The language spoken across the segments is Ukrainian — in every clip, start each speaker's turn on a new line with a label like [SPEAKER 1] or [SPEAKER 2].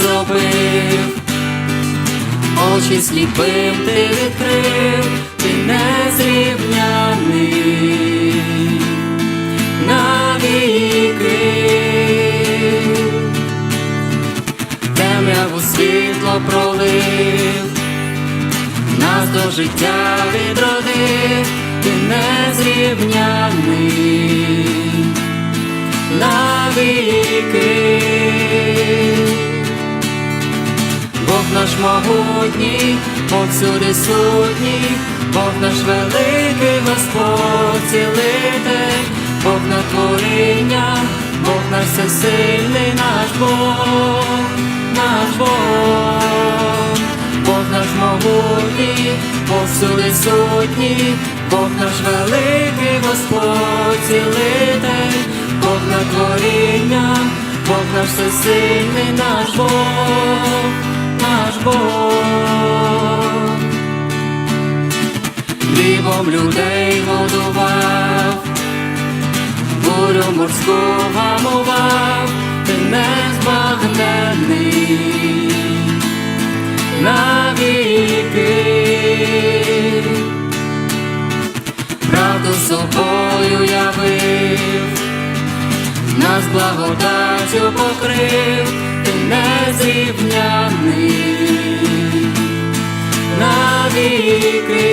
[SPEAKER 1] зробив, очі сліпим ти відкрив, ти незрівняний навіки. Темряву світло пролив, нас до життя відродив, ти незрівняний наш могутній, повсюди сутній, Бог наш великий Господь цілитель, Бог на творіння, Бог наш всесильний наш Бог, наш Бог, Бог наш могутній, повсюди сутній, Бог наш великий Господь цілитель, Бог на творіння, Бог наш всесильний наш Бог, наш Бог, хлібом людей годував, бурю морську гамував, нас благодаттю покрив, ти незрівняний навіки.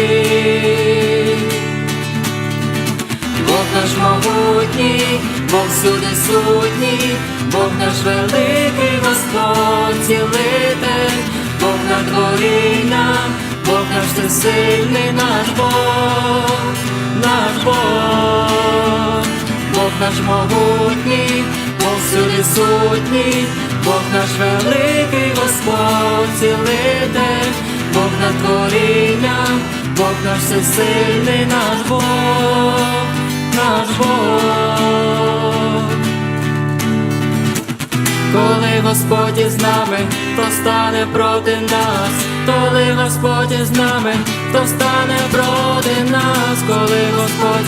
[SPEAKER 1] Бог наш могутній, Бог всюди сутній, Бог наш великий Господь цілитель, Бог над творінням, Бог наш всесильний наш Бог, наш Бог. Бог наш могутній, Бог всюди сутній, Бог наш великий Господь цілитель, Бог над творінням, Бог наш всесильний наш Бог, наш Бог. Коли Господь із нами, хто стане проти нас, коли Господь із нами, хто стане проти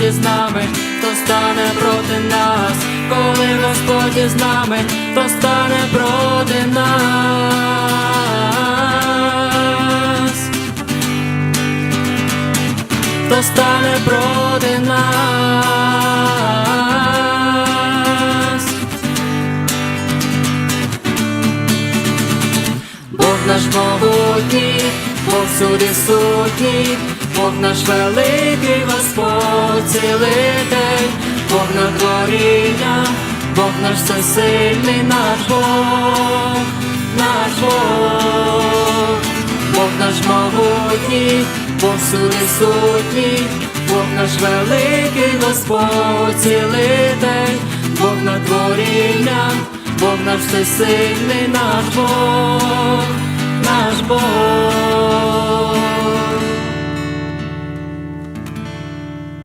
[SPEAKER 1] Господь із нами, хто стане проти нас, коли Господь із нами, хто стане проти нас, хто стане проти нас. Бог наш могутній, Бог всюди сутній, Бог наш великий Господь цілитель, Бог на творіння, Бог наш всесильний наш Бог, наш Бог, Бог наш могутній, Бог всюди сутній, Бог наш великий Господь цілитель, Бог на творіння, Бог наш всесильний наш Бог.